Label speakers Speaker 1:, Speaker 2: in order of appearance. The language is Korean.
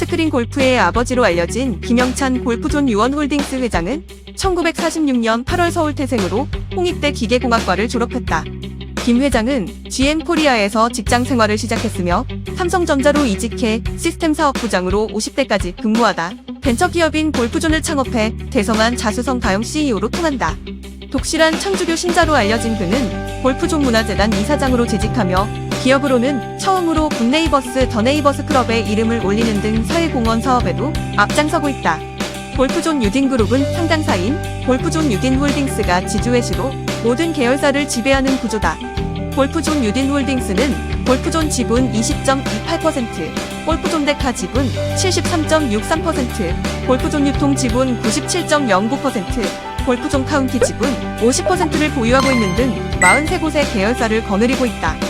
Speaker 1: 스크린 골프의 아버지로 알려진 김영찬 골프존 유원홀딩스 회장은 1946년 8월 서울 태생으로 홍익대 기계공학과를 졸업했다. 김 회장은 GM 코리아에서 직장 생활을 시작했으며 삼성전자로 이직해 시스템 사업 부장으로 50대까지 근무하다 벤처기업인 골프존을 창업해 대성한 자수성 다영 CEO로 통한다. 독실한 창조교 신자로 알려진 그는 골프존 문화재단 이사장으로 재직하며 기업으로는 처음으로 굿네이버스 더 네이버스 클럽의 이름을 올리는 등 사회공헌 사업에도 앞장서고 있다. 골프존 유딘그룹은 상당사인 골프존 유딘홀딩스가 지주회사로 모든 계열사를 지배하는 구조다. 골프존 유딘홀딩스는 골프존 지분 20.28%, 골프존 데카 지분 73.63%, 골프존 유통 지분 97.09%, 골프존 카운티 지분 50%를 보유하고 있는 등 43곳의 계열사를 거느리고 있다.